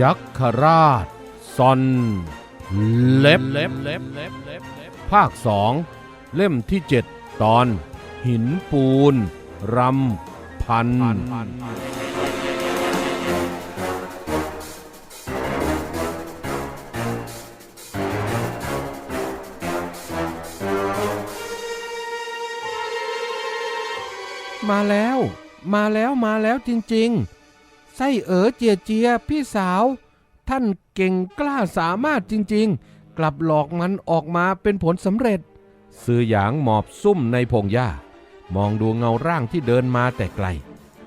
ยัคฆราชซอนเล็บภาคสองเล่มที่เจ็ดตอน หินปูน รำพัน มาแล้ว มาแล้วมาแล้วจริง ๆ ไส้เอ๋อเจียเจียพี่สาว ท่านเก่งกล้าสามารถจริงๆ กลับหลอกมันออกมาเป็นผลสำเร็จ ซื้อหยางหมอบซุ่มในพงหญ้า มองดูเงาร่างที่เดินมาแต่ไกล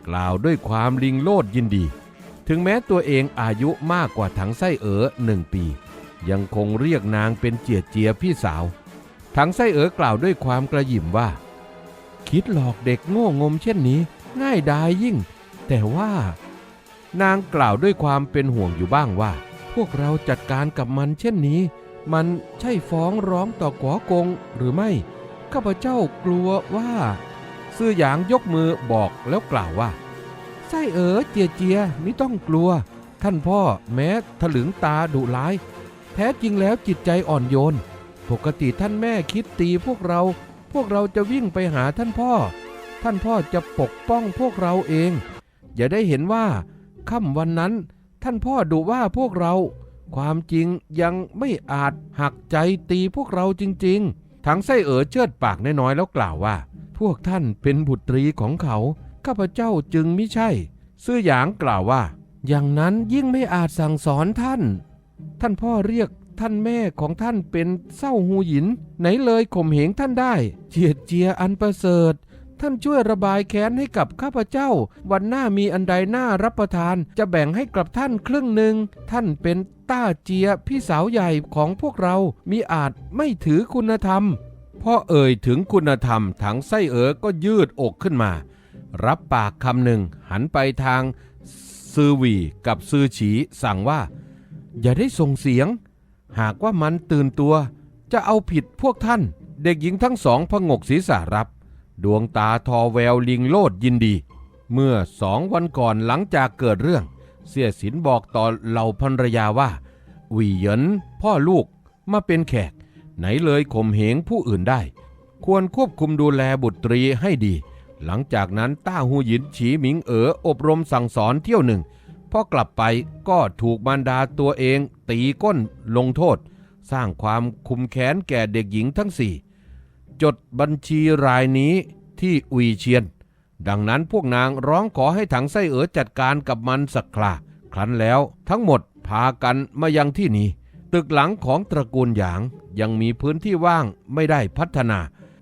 กล่าวด้วยความลิงโลดยินดี ถึงแม้ตัวเองอายุมากกว่าถังไส้เอ๋อหนึ่งปี ยังคงเรียกนางเป็นเจียเจียพี่สาวถังไส้เอ๋อกล่าวด้วยความกระยิ่มว่า คิดหลอกเด็กโง่งมเช่นนี้ ง่ายดายยิ่ง แต่ว่า นางกล่าวด้วยความเป็นห่วงอยู่บ้างว่า พวกเราจัดการกับมันเช่นนี้ มันใช่ฟ้องร้องต่อกวกงหรือไม่ ข้าพเจ้ากลัวว่าซื่อหยางยกมือบอกแล้วกล่าวว่าไส้เอ๋อเจียเจียไม่ต้องกลัว ท่านพ่อแม้ถลึงตาดุร้าย แท้จริงแล้วจิตใจอ่อนโยน ปกติท่านแม่คิดตีพวกเรา พวกเราจะวิ่งไปหาท่านพ่อ ท่านพ่อจะปกป้องพวกเราเอง อย่าได้เห็นว่า ค่ำวันนั้น ท่านพ่อดุว่าพวกเรา ความจริงยังไม่อาจหักใจตีพวกเราจริงๆถังไส้เอ๋อเชิดปากน้อยๆแล้วกล่าวว่า พวกท่านเป็นบุตรีของเขา ข้าพเจ้าจึงไม่ใช่ ซื่อหยางกล่าวว่า อย่างนั้นยิ่งไม่อาจสั่งสอนท่าน ท่านพ่อเรียกท่านแม่ของท่านเป็นเศร้าหูหยิน ไหนเลยข่มเหงท่านได้ เจียดเจียอันประเสริฐ ท่านช่วยระบายแค้นให้กับข้าพเจ้า วันหน้ามีอันใดหน้ารับประทาน จะแบ่งให้กับท่านครึ่งหนึ่ง ท่านเป็นต้าเจียพี่สาวใหญ่ของพวกเรามีอาจไม่ถือคุณธรรมพ่อเอ่ยถึงคุณธรรมถังไส้เอ๋อก็ยืดอกขึ้นมา รับปากคำหนึ่งหันไปทางซือหวีกับซือฉีสั่งว่า อย่าได้ส่งเสียง หากว่ามันตื่นตัว จะเอาผิดพวกท่าน เด็กหญิงทั้งสองพงกศีรษะรับ ดวงตาทอแววลิงโลดยินดี เมื่อสองวันก่อนหลังจากเกิดเรื่อง เสียสินบอกต่อเหล่าภรรยาว่าวีเหยินพ่อลูกมาเป็นแขก ไหนเลยข่มเหงผู้อื่นได้ ควรควบคุมดูแลบุตรีให้ดี หลังจากนั้นต้าหูหยินฉีหมิงเอ๋ออบรมสั่งสอนเที่ยวหนึ่งพอกลับไปก็ถูกมารดาตัวเอง ตีก้นลงโทษ สร้างความคุมแค้นแก่เด็กหญิงทั้งสี่ จดบัญชีรายนี้ที่อุยเชียน ดังนั้นพวกนางร้องขอให้ถังไส้เอ๋อจัดการกับมันสักคราครั้นแล้วทั้งหมดพากันมายังที่นี้ ตึกหลังของตระกูลหยาง ยังมีพื้นที่ว่างไม่ได้พัฒนา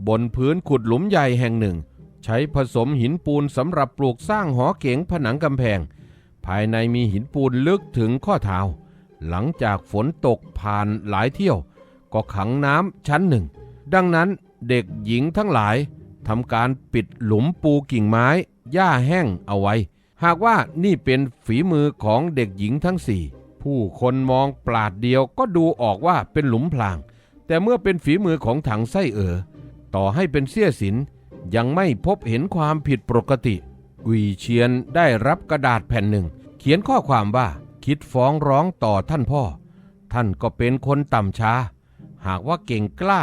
บนพื้นขุดหลุมใหญ่แห่งหนึ่ง ใช้ผสมหินปูนสำหรับปลูกสร้างหอเก๋งผนังกำแพง ภายในมีหินปูนลึกถึงข้อเท้า หลังจากฝนตกผ่านหลายเที่ยว ก็ขังน้ำชั้นหนึ่ง ดังนั้น เด็กหญิงทั้งหลายทำการปิดหลุมปูกิ่งไม้หญ้าแห้งเอาไว้ หากว่านี่เป็นฝีมือของเด็กหญิงทั้งสี่ผู้คนมองปลาดเดียวก็ดูออกว่าเป็นหลุมพราง แต่เมื่อเป็นฝีมือของถังไส้เอ๋อต่อให้เป็นเสี้ยสินยังไม่พบเห็นความผิดปกติอุยเชียนได้รับกระดาษแผ่นหนึ่ง เขียนข้อความว่าคิดฟ้องร้องต่อท่านพ่อ ท่านก็เป็นคนต่ำช้า หากว่าเก่งกล้า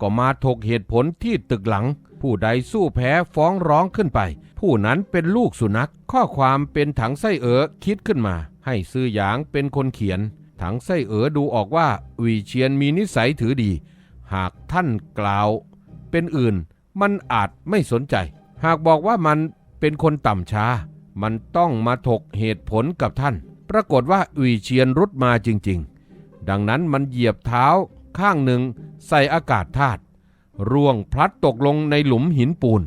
ก็มาถกเหตุผลที่ตึกหลัง ผู้ใดสู้แพ้ฟ้องร้องขึ้นไป ผู้นั้นเป็นลูกสุนัข ข้อความเป็นถังไส้เอ๋อคิดขึ้นมา ให้ซื้อหยางเป็นคนเขียน ถังไส้เอ๋อดูออกว่าอุยเชียนมีนิสัยถือดี หากท่านกล่าว เป็นอื่น มันอาจไม่สนใจ หากบอกว่ามันเป็นคนต่ำช้า มันต้องมาถกเหตุผลกับท่าน ปรากฏว่าอุยเชียนรุดมาจริง ๆ ดังนั้นมันเหยียบเท้า ข้างหนึ่งใส่อากาศธาตุร่วงพลัดตกลงในหลุมหินปูน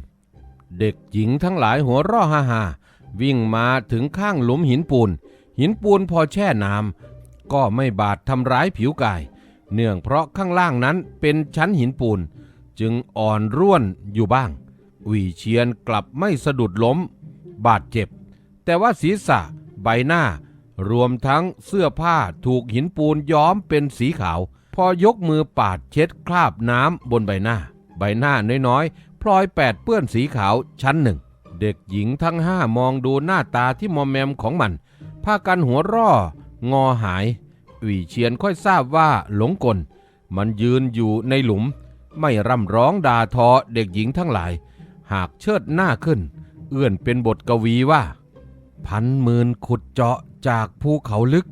เด็กหญิงทั้งหลายหัวร่อฮ่าฮาวิ่งมาถึงข้างหลุมหินปูน หินปูนพอแช่น้ำก็ไม่บาดทำร้ายผิวกาย เนื่องเพราะข้างล่างนั้นเป็นชั้นหินปูน จึงอ่อนร่วนอยู่บ้างอุยเชียนกลับไม่สะดุดล้ม บาดเจ็บ แต่ว่าศีรษะใบหน้ารวมทั้งเสื้อผ้าถูกหินปูนย้อมเป็นสีขาว พอยกมือปาดเช็ดคราบน้ำบนใบหน้า ใบหน้าน้อยๆพลอยแปดเปื้อนสีขาวชั้นหนึ่ง เด็กหญิงทั้งห้ามองดูหน้าตาที่มอมแมมของมันพากันหัวร่องอหายอุ่ยเชียนค่อยทราบว่าหลงกล มันยืนอยู่ในหลุม ไม่ร่ำร้องด่าทอเด็กหญิงทั้งหลาย หากเชิดหน้าขึ้น เอื้อนเป็นบทกวีว่า พันหมื่นขุดเจาะจากภูเขาลึก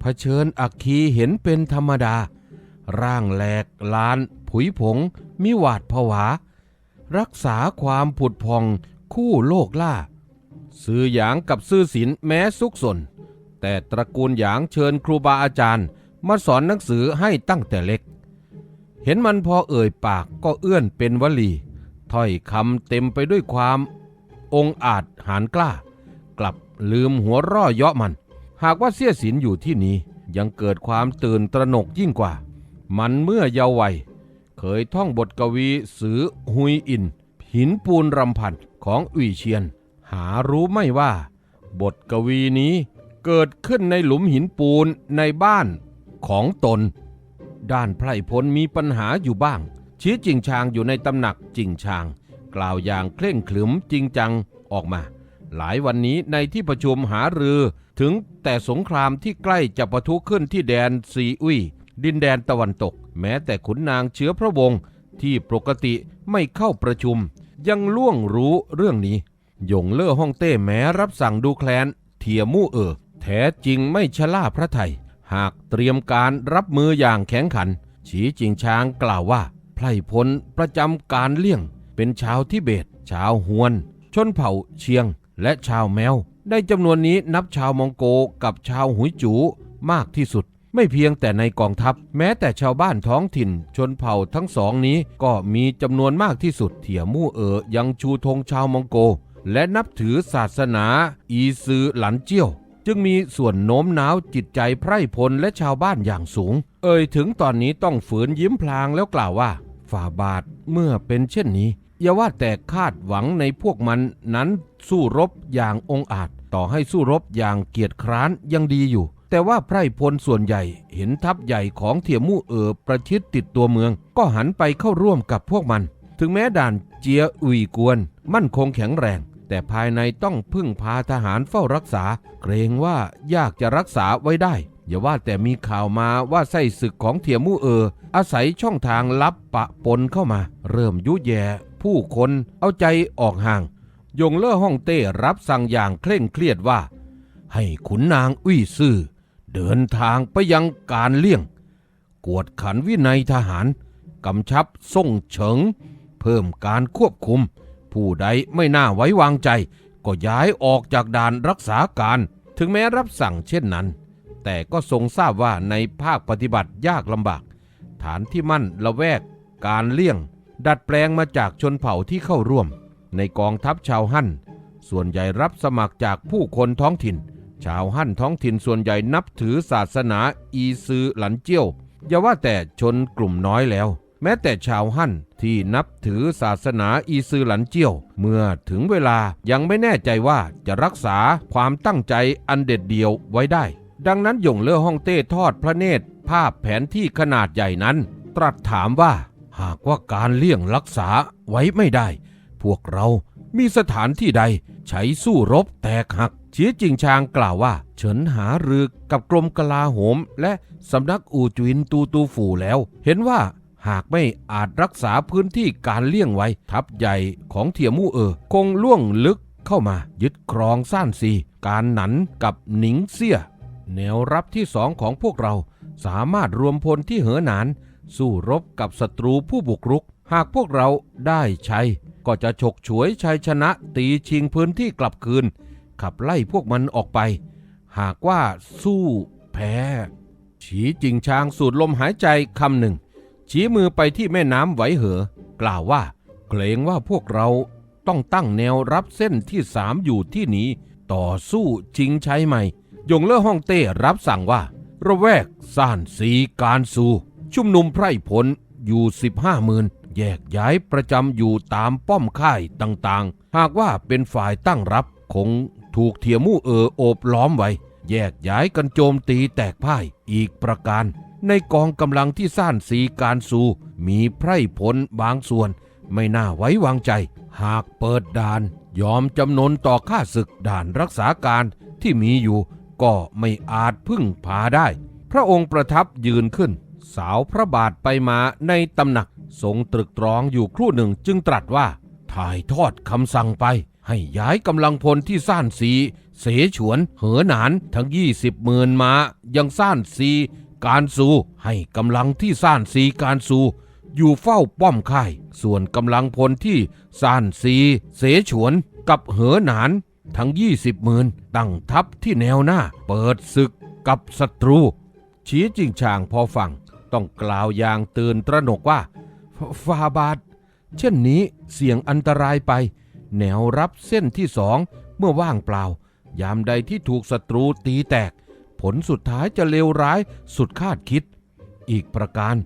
เผชิญอักคีเห็นเป็นธรรมดา ร่างแหลกลาน ผุยผง มิหวาดผวา รักษาความผุดพองคู่โลกล่า ซื้อหยางกับซื้อศิลแม้สุกสน แต่ตระกูลหยางเชิญครูบาอาจารย์ มาสอนหนังสือให้ตั้งแต่เล็ก เห็นมันพอเอ่ยปากก็เอื้อนเป็นวลีถ้อยคำเต็มไปด้วยความองอาจหารกล้า กลับลืมหัวร่อเยาะมัน หากว่าเสี้ยสินอยู่ที่นี้ยังเกิดความตื่นตระหนกยิ่งกว่า มันเมื่อเยาว์วัย เคยท่องบทกวีสือหุยอิน หินปูนรำพันของอุ่ยเชียน หารู้ไม่ว่า บทกวีนี้เกิดขึ้นในหลุมหินปูนในบ้านของตน ด้านไพร่พลมีปัญหาอยู่บ้าง ชี้จิงชางอยู่ในตำหนักจิงชาง กล่าวอย่างเคร่งขรึมจริงจังออกมา หลายวันนี้ในที่ประชุมหารือถึงแต่สงครามที่ใกล้จะปะทุขึ้นที่แดนซีอุย ดินแดนตะวันตก แม้แต่ขุนนางเชื้อพระวงศ์ที่ปกติไม่เข้าประชุม ยังล่วงรู้เรื่องนี้ยงเล่อฮ่องเต้แม้รับสั่งดูแคลน เทียมู่เออแท้จริงไม่ชะล่าพระไทย หากเตรียมการรับมืออย่างแข็งขัน ฉีจิงช้างกล่าวว่า ไพร่พลประจำการเลี่ยง เป็นชาวทิเบต ชาวฮวน ชนเผ่าเชียง และชาวแมว ได้จำนวนนี้นับชาวมองโกกับชาวหุยจูมากที่สุด ไม่เพียงแต่ในกองทัพ แม้แต่ชาวบ้านท้องถิ่น ชนเผ่าทั้งสองนี้ก็มีจำนวนมากที่สุด เถี่ยมู่เอ๋อยังชูธงชาวมองโก และนับถือศาสนา อีซือหลันเจี้ยว จึงมีส่วนโน้มน้าวจิตใจไพร่พลและชาวบ้านอย่างสูง เอ่ยถึงตอนนี้ต้องฝืนยิ้มพลางแล้วกล่าวว่า ฝ่าบาทเมื่อเป็นเช่นนี้อย่าว่าแต่คาดหวังในพวกมันนั้นสู้รบอย่างองอาจ ต่อให้สู้รบอย่างเกียจคร้านยังดีอยู่ แต่ว่าไพร่พลส่วนใหญ่เห็นทัพใหญ่ของเทียมู่เอ๋อประชิดติดตัวเมือง ก็หันไปเข้าร่วมกับพวกมัน ถึงแม้ด่านเจียอุยกวน มั่นคงแข็งแรง แต่ภายในต้องพึ่งพาทหารเฝ้ารักษา เกรงว่ายากจะรักษาไว้ได้ อย่าว่าแต่มีข่าวมาว่าไส้ศึกของเทียมู่เอออาศัยช่องทางลับปะปนเข้ามา เริ่มยุแย่ผู้คนเอาใจออกห่าง ยงเล่อฮ่องเต้รับสั่งอย่างเคร่งเครียดว่า ให้ขุนนางอุ้ยซื่อ เดินทางไปยังการเลี่ยง กวดขันวินัยทหาร กำชับส่งเฉิง เพิ่มการควบคุม ผู้ใดไม่น่าไว้วางใจ ก็ย้ายออกจากด่านรักษาการ ถึงแม้รับสั่งเช่นนั้น แต่ก็ทรงทราบว่าในภาคปฏิบัติยากลำบาก ฐานที่มั่นละแวก การเลี่ยง ดัดแปลงมาจากชนเผ่าที่เข้าร่วม ในกองทัพชาวฮั่นส่วนใหญ่รับสมัครจากผู้คนท้องถิ่น ชาวฮั่นท้องถิ่นส่วนใหญ่นับถือศาสนาอีซือหลันเจี้ยว อย่าว่าแต่ชนกลุ่มน้อยแล้ว แม้แต่ชาวฮั่นที่นับถือศาสนาอีซือหลันเจี้ยว เมื่อถึงเวลายังไม่แน่ใจว่าจะรักษาความตั้งใจอันเด็ดเดี่ยวไว้ได้ ดังนั้นหยงเล่อฮ่องเต้ทอดพระเนตร ภาพแผนที่ขนาดใหญ่นั้น ตรัสถามว่า หากว่าการเลี่ยงรักษาไว้ไม่ได้ พวกเรามีสถานที่ใดใช้สู้รบแตกหัก เฉียจิงชางกล่าวว่า เฉินหารือกับกรมกลาโหม และสำนักอู่จวินตูตูฝูแล้ว เห็นว่าหากไม่อาจรักษาพื้นที่การเลี่ยงไว้ ทัพใหญ่ของเทียมู่เออ คงล่วงลึกเข้ามายึดครองซ่านซี การหนันกับหนิงเซี่ยแนวรับที่สองของพวกเราสามารถรวมพลที่เหอหนาน สู้รบกับศัตรูผู้บุกรุก หากพวกเราได้ชัย ก็จะฉกฉวยชัยชนะตีชิงพื้นที่กลับคืน ขับไล่พวกมันออกไป หากว่าสู้แพ้ ฉีจิงชางสูดลมหายใจคำหนึ่ง ชี้มือไปที่แม่น้ำไหวเหอ กล่าวว่า เกรงว่าพวกเราต้องตั้งแนวรับเส้นที่สามอยู่ที่นี้ ต่อสู้ชิงชัยใหม่ ยงเล่อฮ่องเต้รับสั่งว่า ระแวกซ่านสีการสูชุมนุมไพร่ผลอยู่15หมื่นแยกย้ายประจำอยู่ตามป้อมค่ายต่างๆ หากว่าเป็นฝ่ายตั้งรับคง ถูกเทียมู่เออโอบล้อมไว้ แยกย้ายกันโจมตีแตกพ่ายอีกประการ ในกองกำลังที่ซ่านสีการสูมีไพร่ผลบางส่วน ไม่น่าไว้วางใจ หากเปิดด่าน ยอมจำนนต่อค่าศึกด่านรักษาการที่มีอยู่ ก็ไม่อาจพึ่งพาได้ พระองค์ประทับยืนขึ้น สาวพระบาทไปมาในตำหนักทรงตรึกตรองอยู่ครู่หนึ่งจึงตรัสว่า ถ่ายทอดคำสั่งไป ให้ย้ายกำลังพลที่ซ่านซี เสฉวน เหอหนานทั้งยี่สิบหมื่นมายังซ่านซี การซูให้กำลังที่ซ่านซีการซู อยู่เฝ้าป้อมค่าย ส่วนกำลังพลที่ซ่านซี เสฉวนกับเหอหนานทั้งยี่สิบหมื่นตั้งทัพที่แนวหน้า เปิดศึกกับศัตรู ชี้จิงชางพอฟัง ต้องกล่าวอย่างตื่นตระหนกว่าฟฟาบาทเช่นนี้เสี่ยงอันตรายไป แนวรับเส้นที่สองเมื่อว่างเปล่า ยามใดที่ถูกศัตรูตีแตก ผลสุดท้ายจะเลวร้ายสุดคาดคิด อีกประการ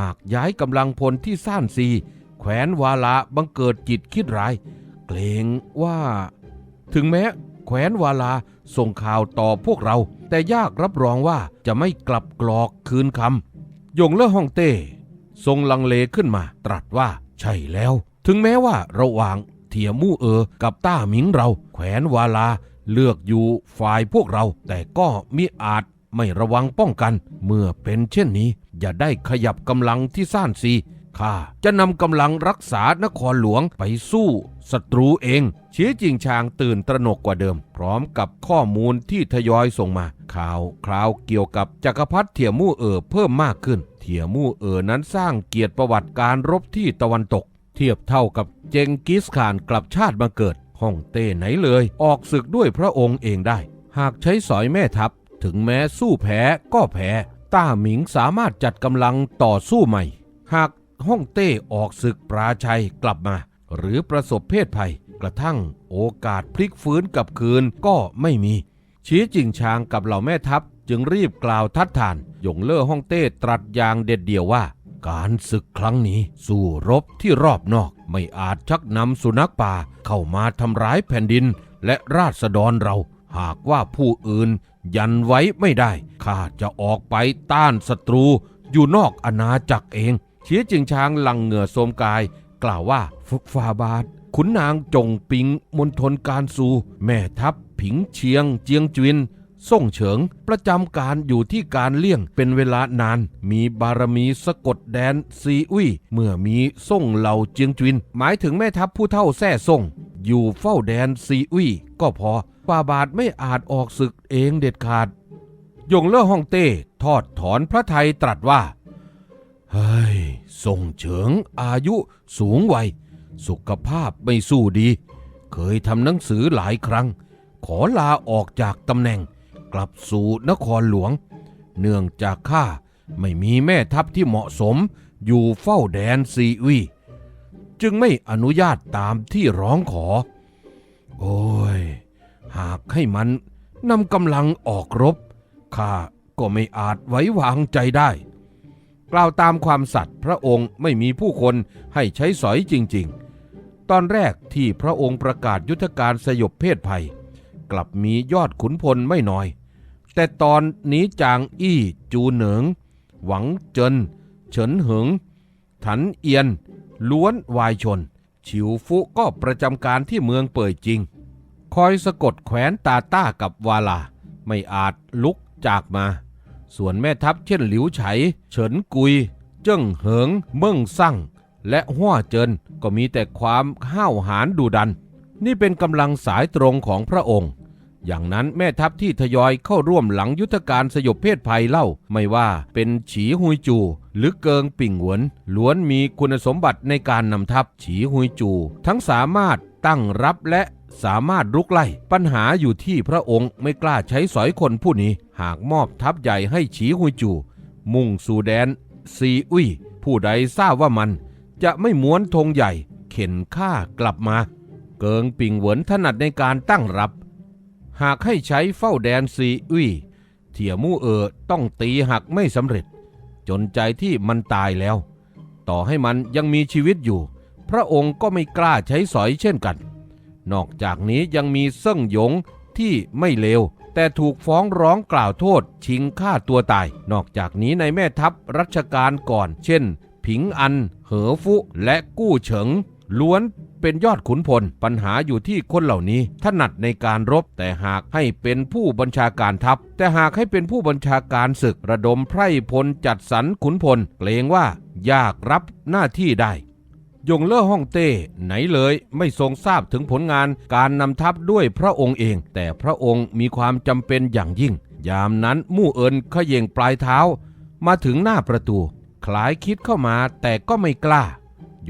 หากย้ายกำลังพลที่ซ่านซี แขวนวาลาบังเกิดจิตคิดร้าย เกรงว่า ถึงแม้แขวนวาลาส่งข่าวต่อพวกเรา แต่ยากรับรองว่าจะไม่กลับกรอกคืนคำยงเลอฮ่องเต้ทรงลังเลขึ้นมาตรัสว่าใช่แล้ว ถึงแม้ว่าระหว่าง เถียมู่เออ กับต้าหมิงเรา แขวนวาลา เลือกอยู่ฝ่ายพวกเรา แต่ก็มิอาจไม่ระวังป้องกัน เมื่อเป็นเช่นนี้ อย่าได้ขยับกำลังที่ซ่านซีข้าจะนำกำลังรักษานครหลวงไปสู้ศัตรูเองเชี้จิงชางตื่นตระหนกกว่าเดิม พร้อมกับข้อมูลที่ทยอยส่งมา ข่าวคราวเกี่ยวกับจักรพรรดิเถียมู่เอ๋อเพิ่มมากขึ้น เถียมู่เอ๋อนั้นสร้างเกียรติประวัติการรบที่ตะวันตก ทียบเท่ากับเจงกิสข่านกลับชาติมาเกิดฮ่องเต้ไหนเลย ออกศึกด้วยพระองค์เองได้ หากใช้สอยแม่ทัพ ถึงแม้สู้แพ้ก็แพ้ ต้าหมิงสามารถจัดกำลังต่อสู้ใหม่ หากฮ่องเต้ออกศึกปราชัยกลับมา หรือประสบเพศภัย กระทั่งโอกาสพลิกฟื้นกลับคืนก็ไม่มี ชี้จิงชางกับเหล่าแม่ทัพจึงรีบกล่าวทัดทาน หยงเล่อฮ่องเต้ตรัสอย่างเด็ดเดี่ยวว่า การศึกครั้งนี้สู้รบที่รอบนอกไม่อาจชักนำสุนัขป่าเข้ามาทำร้ายแผ่นดินและราษฎรเรา หากว่าผู้อื่นยันไว้ไม่ได้ ข้าจะออกไปต้านศัตรูอยู่นอกอาณาจักรเองเชียจิงช้างหลังเหงื่อโสมกาย กล่าวว่าฟุกฟาบาทขุนนางจงปิงมณฑลการซู แม่ทัพผิงเชียงเจียงจวิน ส่งเฉิง ประจำการอยู่ที่การเลี่ยงเป็นเวลานาน มีบารมีสะกดแดนซีอุ้ย เมื่อมีส่งเหล่าเจียงจวินหมายถึงแม่ทัพผู้เท่าแท่ส่ง อยู่เฝ้าแดนซีอุ้ย ก็พอฟาบาทไม่อาจออกศึกเองเด็ดขาด ยงเล่อฮ่องเต้ทอดถอนพระไทยตรัสว่า เฮ้ย ส่งเฉิงอายุสูงวัย สุขภาพไม่สู้ดี เคยทำหนังสือหลายครั้ง ขอลาออกจากตำแหน่ง กลับสู่นครหลวง เนื่องจากข้าไม่มีแม่ทัพที่เหมาะสมอยู่เฝ้าแดนซีอุยจึงไม่อนุญาตตามที่ร้องขอ โอ้ย หากให้มันนำกำลังออกรบ ข้าก็ไม่อาจไว้วางใจได้ กล่าวตามความสัตย์พระองค์ไม่มีผู้คนให้ใช้สอยจริง ๆ ตอนแรกที่พระองค์ประกาศยุทธการสยบเพศภัย กลับมียอดขุนพลไม่น้อย แต่ตอนนี้จางอี้จูเหนิง หวังเจิน เฉินเหิง ถันเอียน ล้วนวายชน ฉิวฟุก็ประจำการที่เมืองเป่ยจริง คอยสะกดแขวนตาต้ากับวาลา ไม่อาจลุกจากมา ส่วนแม่ทัพเช่นหลิวไฉ เฉินกุย เจิ้งเหิง เมิ่งซั่งและห้วเจินก็มีแต่ความห้าวหาญดุดัน นี่เป็นกำลังสายตรงของพระองค์ อย่างนั้นแม่ทัพที่ทยอยเข้าร่วมหลังยุทธการสยบเพศภัยเล่า ไม่ว่าเป็นฉีหุยจู หรือเกิงปิ่งหวน ล้วนมีคุณสมบัติในการนำทัพฉีหุยจู ทั้งสามารถตั้งรับและสามารถรุกไล่ ปัญหาอยู่ที่พระองค์ไม่กล้าใช้สอยคนผู้นี้ หากมอบทัพใหญ่ให้ฉีหุยจู มุ่งสู่แดน ซีอุ้ย ผู้ใดทราบว่ามัน จะไม่ม้วนธงใหญ่ เข็นฆ่ากลับมา เกิงปิ่งเหวินถนัดในการตั้งรับ หากให้ใช้เฝ้าแดนซีอุ้ยเถี่ยมู่เออต้องตีหักไม่สำเร็จ จนใจที่มันตายแล้ว ต่อให้มันยังมีชีวิตอยู่ พระองค์ก็ไม่กล้าใช้สอยเช่นกัน นอกจากนี้ยังมีเซิ่งหยงที่ไม่เลว แต่ถูกฟ้องร้องกล่าวโทษ ชิงฆ่าตัวตาย นอกจากนี้ในแม่ทัพรัชกาลก่อน เช่น ผิงอัน เหอฟุและกู้เฉิง ล้วนเป็นยอดขุนพล ปัญหาอยู่ที่คนเหล่านี้ถนัดในการรบแต่หากให้เป็นผู้บัญชาการทัพ แต่หากให้เป็นผู้บัญชาการศึกระดมไพร่พลจัดสรรขุนพลเกรงว่ายากรับหน้าที่ได้ ยงเล่อฮ่องเต้ไหนเลยไม่ทรงทราบถึงผลงานการนำทัพด้วยพระองค์เอง แต่พระองค์มีความจำเป็นอย่างยิ่ง ยามนั้นมู่เอินเขย่งปลายเท้า มาถึงหน้าประตูคล้ายคิดเข้ามาแต่ก็ไม่กล้า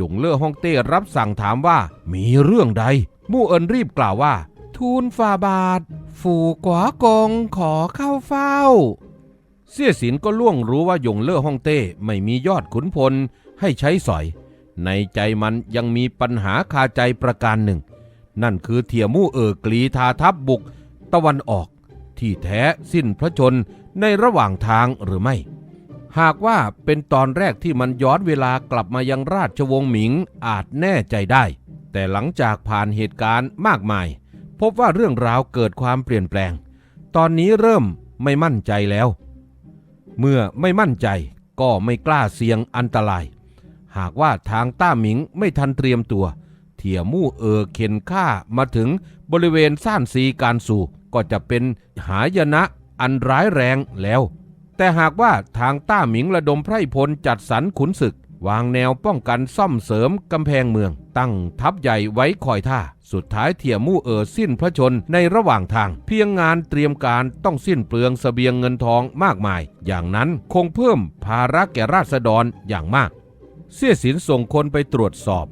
ยงเล่อฮ่องเต้รับสั่งถามว่ามีเรื่องใด มู่เอินรีบกล่าวว่า ทูลฝ่าบาท ฝูกวากงขอเข้าเฝ้า เสี่ยสินก็ล่วงรู้ว่ายงเล่อฮ่องเต้ไม่มียอดขุนพลให้ใช้สอย ในใจมันยังมีปัญหาคาใจประการหนึ่ง นั่นคือเทียมู่เออกลีทาทัพบุก ตะวันออก ที่แท้สิ้นพระชนในระหว่างทางหรือไม่ หากว่าเป็นตอนแรกที่มันย้อนเวลากลับมายังราชวงศ์หมิงอาจแน่ใจได้ แต่หลังจากผ่านเหตุการณ์มากมาย พบว่าเรื่องราวเกิดความเปลี่ยนแปลง ตอนนี้เริ่มไม่มั่นใจแล้ว เมื่อไม่มั่นใจก็ไม่กล้าเสี่ยงอันตราย หากว่าทางต้าหมิงไม่ทันเตรียมตัว เถี่ยมู่เออเข็นฆ่ามาถึงบริเวณซ่านซีการสู่ก็จะเป็นหายนะอันร้ายแรงแล้ว แต่หากว่าทางต้าหมิงระดมไพร่พลจัดสรรขุนศึก วางแนวป้องกันซ่อมเสริมกำแพงเมือง ตั้งทัพใหญ่ไว้คอยท่า สุดท้ายเถี่ยมู่เออสิ้นพระชนในระหว่างทาง เพียงงานเตรียมการต้องสิ้นเปลืองเสบียงเงินทองมากมาย อย่างนั้นคงเพิ่มภาระแก่ราษฎรอย่างมาก เสี่ยสินส่งคนไปตรวจสอบ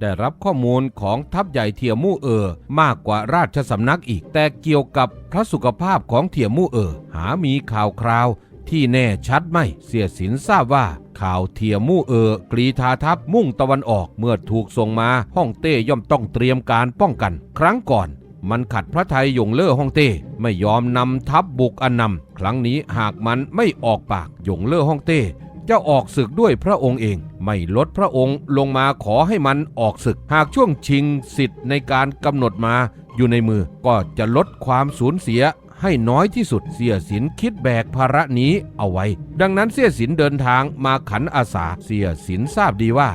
ได้รับข้อมูลของทัพใหญ่เทียมู่เออ มากกว่าราชสำนักอีก แต่เกี่ยวกับพระสุขภาพของเทียมู่เออ หามีข่าวคราว ที่แน่ชัดไม่เสียสินทราบว่าข่าวเทียมู่เออกรีธาทัพมุ่งตะวันออกเมื่อถูกส่งมาฮ่องเต้ย่อมต้องเตรียมการป้องกัน ครั้งก่อนมันขัดพระไทยยงเล่อฮ่องเต้ไม่ยอมนำทัพบุกอันนำครั้งนี้หากมันไม่ออกปากยงเล่อฮ่องเต้จะออกศึกด้วยพระองค์เอง ไม่ลดพระองค์ลงมาขอให้มันออกศึก หากช่วงชิงสิทธิ์ในการกำหนดมาอยู่ในมือก็จะลดความสูญเสีย ให้น้อยที่สุดเสียสินคิดแบกภาระนี้เอาไว้ ดังนั้นเสียสินเดินทางมาขันอาสาเสียสินทราบดีว่า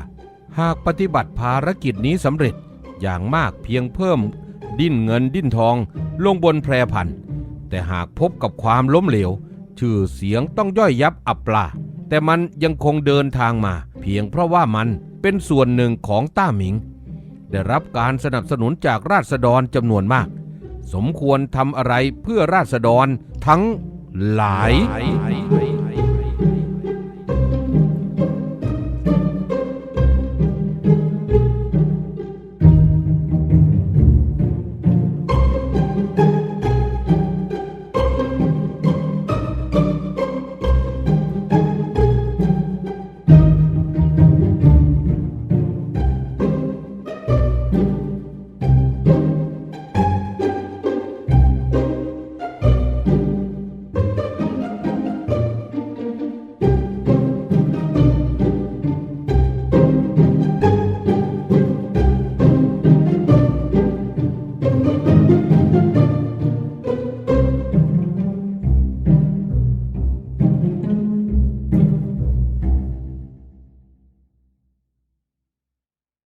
หากปฏิบัติภารกิจนี้สำเร็จอย่างมากเพียงเพิ่ม ดิ้นเงินดิ้นทอง ลงบนแพรพันแต่หากพบกับความล้มเหลว ชื่อเสียงต้องย่อยยับอับปลาแต่มันยังคงเดินทางมา เพียงเพราะว่ามันเป็นส่วนหนึ่งของต้าหมิง ได้รับการสนับสนุนจากราษฎรจำนวนมาก สมควรทำอะไรเพื่อราษฎรทั้งหลาย